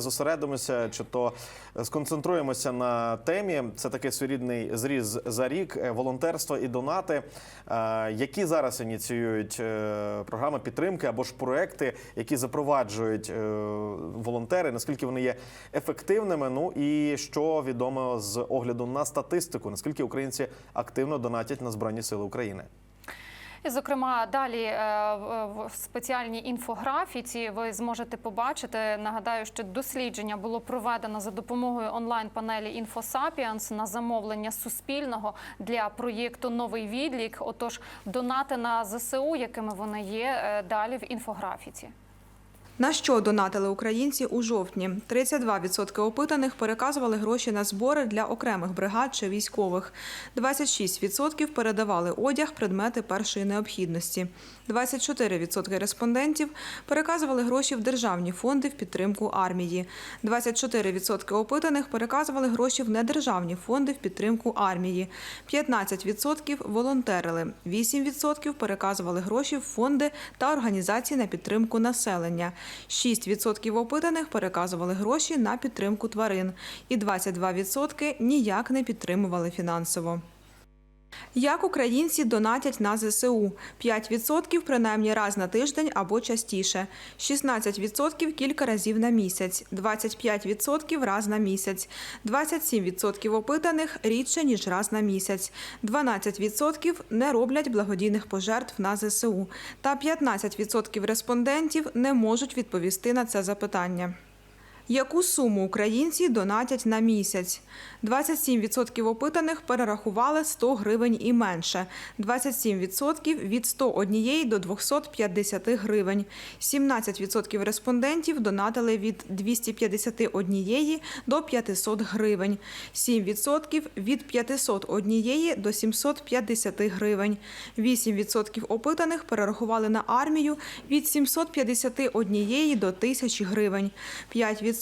зосередимося чи то сконцентруємося на темі. Це такий своєрідний зріз за рік е, волонтерство і донати. Е, Які зараз ініціюють е, програми підтримки або ж проекти, які запроваджують волонтери? Наскільки вони є ефективними? Ну і що відомо з огляду на статистику? Наскільки українці активно донатять на збройні сили України? І, зокрема, далі е, в- спеціальній інфографіці ви зможете побачити. Нагадаю, що дослідження було проведено за допомогою онлайн-панелі «Інфосапіанс» на замовлення Суспільного для проєкту Новий відлік. Отож, донати на ЗСУ, якими вони є, е, далі в інфографіці. На що донатили українці у жовтні? 32% опитаних переказували гроші на збори для окремих бригад чи військових. 26% передавали одяг, предмети першої необхідності. 24% респондентів переказували гроші в державні фонди в підтримку армії. 24% опитаних переказували гроші в недержавні фонди в підтримку армії. 15% волонтерили. 8% переказували гроші в фонди та організації на підтримку населення. 6% опитаних переказували гроші на підтримку тварин. І 22% ніяк не підтримували фінансово. Як українці донатять на ЗСУ? 5% принаймні раз на тиждень або частіше, 16% кілька разів на місяць, 25% раз на місяць, 27% опитаних рідше ніж раз на місяць, 12% не роблять благодійних пожертв на ЗСУ, та 15% респондентів не можуть відповісти на це запитання. Яку суму українці донатять на місяць? 27% опитаних перерахували 100 гривень і менше, 27% від 101 до 250 гривень, 17% респондентів донатили від 251 до 500 гривень, 7% від 501 до 750 гривень, 8% опитаних перерахували на армію від 751 до 1000 гривень, 5%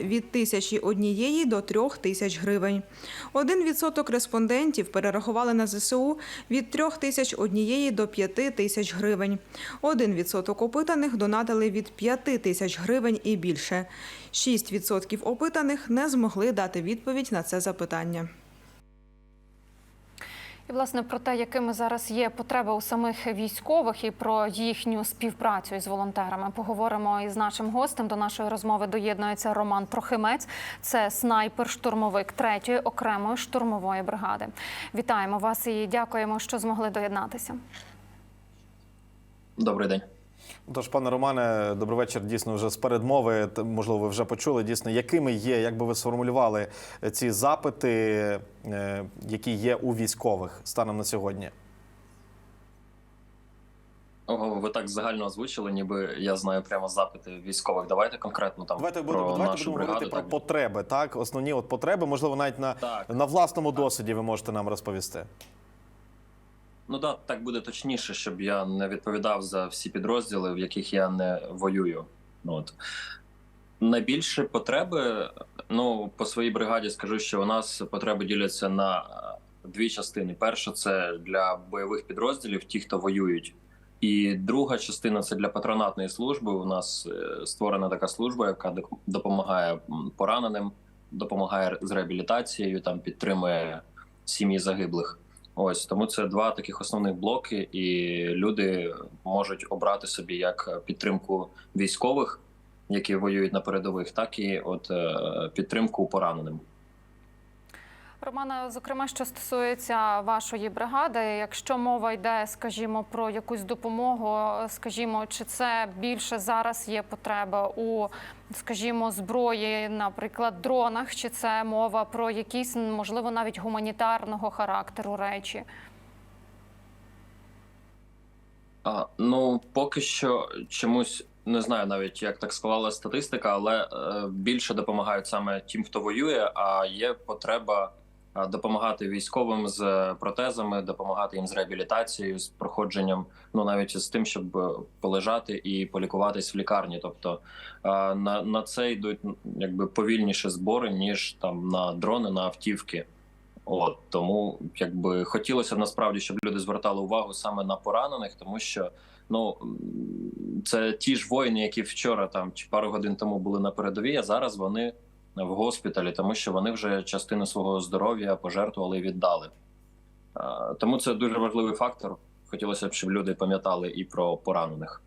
від 1001 до 3000 гривень. Один відсоток респондентів перерахували на ЗСУ від 3001 до 5000 гривень. Один відсоток опитаних донатили від 5000 гривень і більше. Шість відсотків опитаних не змогли дати відповідь на це запитання. І власне про те, якими зараз є потреба у самих військових і про їхню співпрацю із волонтерами, поговоримо із нашим гостем. До нашої розмови доєднується Роман Трохимець. Це снайпер-штурмовик третьої окремої штурмової бригади. Вітаємо вас і дякуємо, що змогли доєднатися. Добрий день. Тож, пане Романе, добрий вечір. Дійсно, вже з передмови, можливо, ви вже почули дійсно, якими є, як би ви сформулювали ці запити, е, які є у військових станом на сьогодні? Ого, ви так загально озвучили, ніби я знаю прямо запити військових. Давайте конкретно там Давайте про будемо, давайте нашу будемо говорити про потреби. Так, основні от потреби, можливо, навіть на, Так. на власному досвіді ви можете нам розповісти. Ну да, так буде точніше, щоб я не відповідав за всі підрозділи, в яких я не воюю. Ну, От. Найбільше потреби, ну, по своїй бригаді скажу, що у нас потреби діляться на е, дві частини. Перша це для бойових підрозділів, ті, хто воюють. І друга частина це для патронатної служби. У нас е, створена така служба, яка допомагає пораненим, допомагає з реабілітацією, там підтримує сім'ї загиблих. Ось тому це два таких основних блоки, і люди можуть обрати собі як підтримку військових, які воюють на передових, так і от е, підтримку пораненим. Романе, зокрема, що стосується вашої бригади, якщо мова йде, скажімо, про якусь допомогу, скажімо, чи це більше зараз є потреба у, скажімо, зброї, наприклад, дронах, чи це мова про якісь, можливо, навіть гуманітарного характеру речі? А, ну поки що чомусь не знаю навіть як так склала статистика, але е, більше допомагають саме тим, хто воює. А є потреба допомагати військовим з протезами, допомагати їм з реабілітацією, з проходженням, ну навіть з тим, щоб е, полежати і полікуватись в лікарні. Тобто е, на, на це йдуть якби повільніші збори ніж там на дрони, на автівки. От тому, якби хотілося насправді, щоб люди звертали увагу саме на поранених, тому що Ну це ті ж воїни, які вчора там чи пару годин тому були на передовій, а зараз вони в госпіталі, тому що вони вже частину свого здоров'я пожертвували і віддали. Тому це дуже важливий фактор. Хотілося б, щоб люди пам'ятали і про поранених.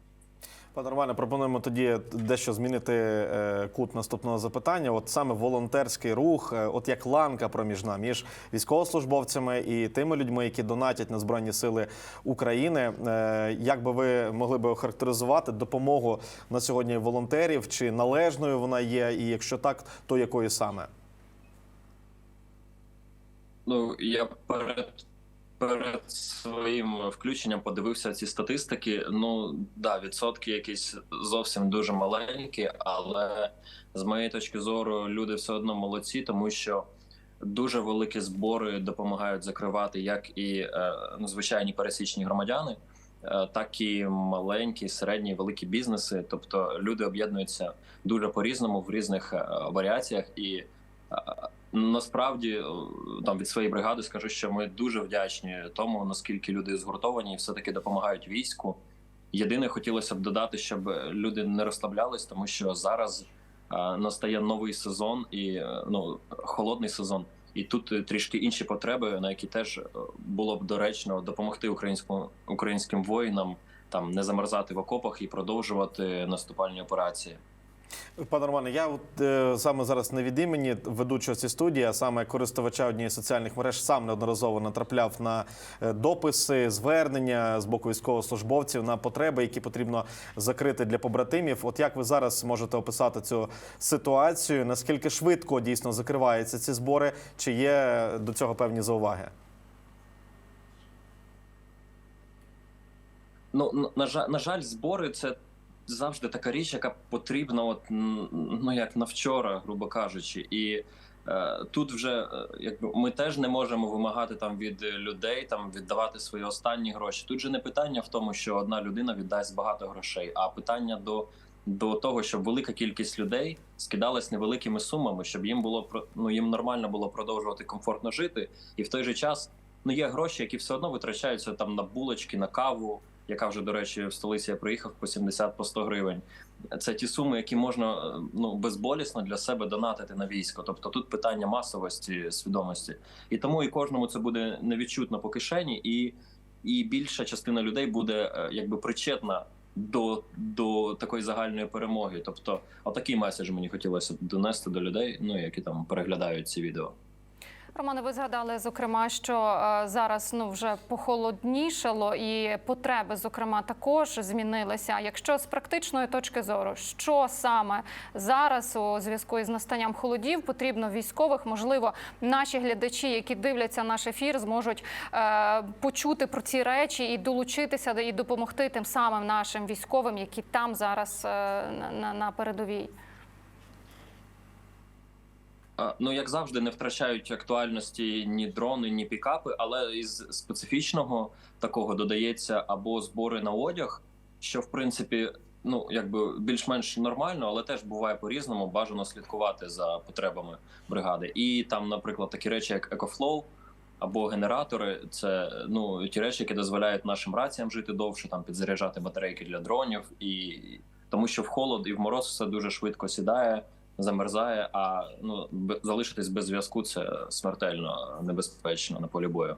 Пане Романе, пропонуємо тоді дещо змінити е, кут наступного запитання. От саме волонтерський рух, е, от як ланка проміжна між військовослужбовцями і тими людьми, які донатять на збройні сили України. Е, Як би ви могли би охарактеризувати допомогу на сьогодні волонтерів? Чи належною вона є? І якщо так, то якою саме? Ну я перед перед своїм включенням подивився ці статистики. Ну да, відсотки якісь зовсім дуже маленькі, але з моєї точки зору люди все одно молодці, тому що дуже великі збори допомагають закривати як і е, ну, звичайні пересічні громадяни. е, Так і маленькі, середні, великі бізнеси, тобто люди об'єднуються дуже по різному в різних е, варіаціях, і Насправді е, там від своєї бригади скажу, що ми дуже вдячні тому, наскільки люди згуртовані і все таки допомагають війську. Єдине, хотілося б додати, щоб люди не розслаблялись, тому що зараз е, настає новий сезон і е, ну холодний сезон. І тут трішки інші потреби, на які теж було б доречно допомогти українському українським воїнам там не замерзати в окопах і продовжувати наступальні операції. Пане Романе, я от, е, саме зараз не від імені ведучого цієї студії, а саме користувача однієї соціальних мереж, сам неодноразово натрапляв на е, дописи, звернення з боку військовослужбовців на потреби, які потрібно закрити для побратимів. От як ви зараз можете описати цю ситуацію? Наскільки швидко дійсно закриваються ці збори? Чи є до цього певні зауваги? Ну на жаль, на жаль, збори це завжди така річ, яка потрібна, от ну як на вчора, грубо кажучи, і е, тут вже е, якби ми теж не можемо вимагати там від людей там віддавати свої останні гроші. Тут же не питання в тому, що одна людина віддасть багато грошей, а питання до. До того, щоб велика кількість людей скидалась невеликими сумами, щоб їм було ну, їм нормально було продовжувати комфортно жити, і в той же час ну є гроші, які все одно витрачаються там на булочки, на каву, яка вже до речі в столиці я приїхав по 70 по 100 гривень. Це ті суми, які можна ну безболісно для себе донатити на військо. Тобто тут питання масовості, свідомості, і тому і кожному це буде невідчутно по кишені, і, і більша частина людей буде е, якби причетна. До, до такої загальної перемоги, тобто, отакий меседж мені хотілося донести до людей, ну які там переглядають ці відео. Романе, ви згадали зокрема, що е, зараз ну вже похолоднішало, і потреби, зокрема, також змінилися. Якщо з практичної точки зору, що саме зараз у зв'язку із настанням холодів потрібно військових, можливо, наші глядачі, які дивляться наш ефір, зможуть е, почути про ці речі і долучитися і допомогти тим самим нашим військовим, які там зараз е, на, на, на передовій. Ну, як завжди, не втрачають актуальності ні дрони, ні пікапи, але із специфічного такого додається або збори на одяг, що в принципі, ну якби більш-менш нормально, але теж буває по-різному. Бажано слідкувати за потребами бригади. І там, наприклад, такі речі, як EcoFlow або генератори, це ну ті речі, які дозволяють нашим раціям жити довше, там підзаряджати батарейки для дронів, і тому що в холод і в мороз все дуже швидко сідає замерзає, а ну залишитись без зв'язку це смертельно небезпечно на полі бою.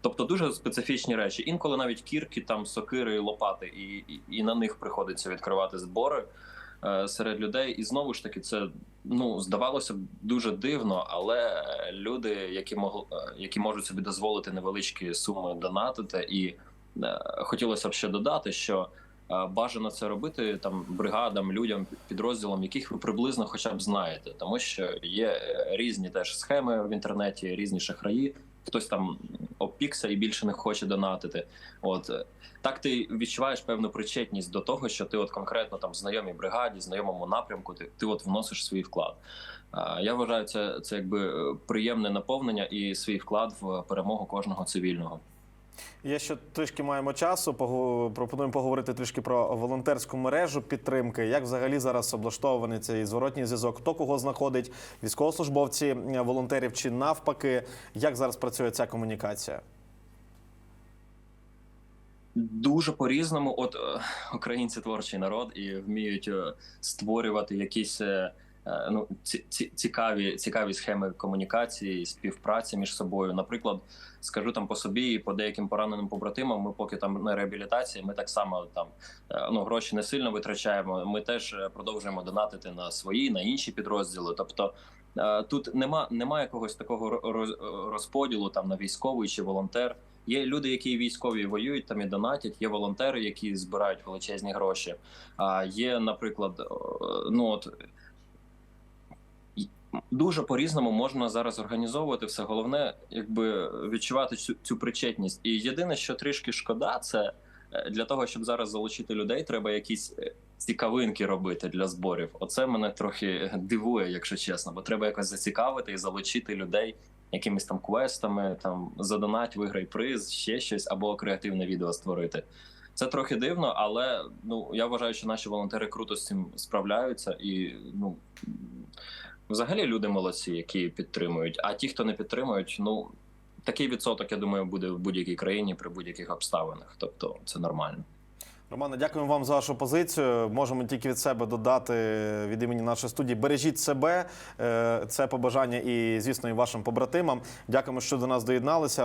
Тобто дуже специфічні речі. Інколи навіть кірки, там сокири, лопати, і, і, і на них приходиться відкривати збори е, серед людей. І знову ж таки, це ну здавалося б дуже дивно, але люди, які могли, які можуть собі дозволити невеличкі суми донатити, і е, хотілося б ще додати, що Е, Бажано це робити там бригадам, людям, підрозділам, яких ви приблизно хоча б знаєте, тому що є е, різні теж схеми в інтернеті, різні шахраї. Хтось там обпікся і більше не хоче донатити. От е, так ти відчуваєш певну причетність до того, що ти от конкретно там знайомій бригаді, знайомому напрямку, ти, ти от вносиш свій вклад. Е, Я вважаю, це, це якби е, приємне наповнення і свій вклад в перемогу кожного цивільного. Є ще трішки маємо часу. Пропонуємо поговорити трішки про волонтерську мережу підтримки. Як взагалі зараз облаштований цей зворотній зв'язок? Хто кого знаходить? Військовослужбовці е, волонтерів чи навпаки? Як зараз працює ця комунікація? Дуже по-різному. От е, українці творчий народ і вміють е, створювати якісь ну, ці, ці, цікаві, цікаві схеми комунікації, співпраці між собою. Наприклад, скажу там по собі і по деяким пораненим побратимам. Ми поки там на реабілітації, ми так само там е, ну гроші не сильно витрачаємо. Ми теж е, продовжуємо донатити на свої, на інші підрозділи. Тобто. е, Тут нема, нема якогось такого ро- розподілу там на військовий чи волонтер. Є люди, які військові воюють там і донатять. Є волонтери, які збирають величезні гроші. А є, наприклад, е, ну от дуже по-різному можна зараз організовувати все. Головне, якби відчувати цю, цю причетність. І єдине, що трішки шкода, це е, для того, щоб зараз залучити людей, треба якісь е, цікавинки робити для зборів. Оце мене трохи дивує, якщо чесно, бо треба якось зацікавити і залучити людей якимись там квестами, там задонать, виграй приз, ще щось, або креативне відео створити. Це трохи дивно, але ну я вважаю, що наші волонтери круто з цим справляються, і ну взагалі люди молодці, які підтримують. А ті, хто не підтримують, ну такий відсоток, я думаю, буде в будь-якій країні при будь-яких обставинах. Тобто це нормально. Романе, дякуємо вам за вашу позицію. Можемо тільки від себе додати від імені нашої студії. Бережіть себе. Е, Це побажання і, звісно, і вашим побратимам. Дякуємо, що до нас доєдналися.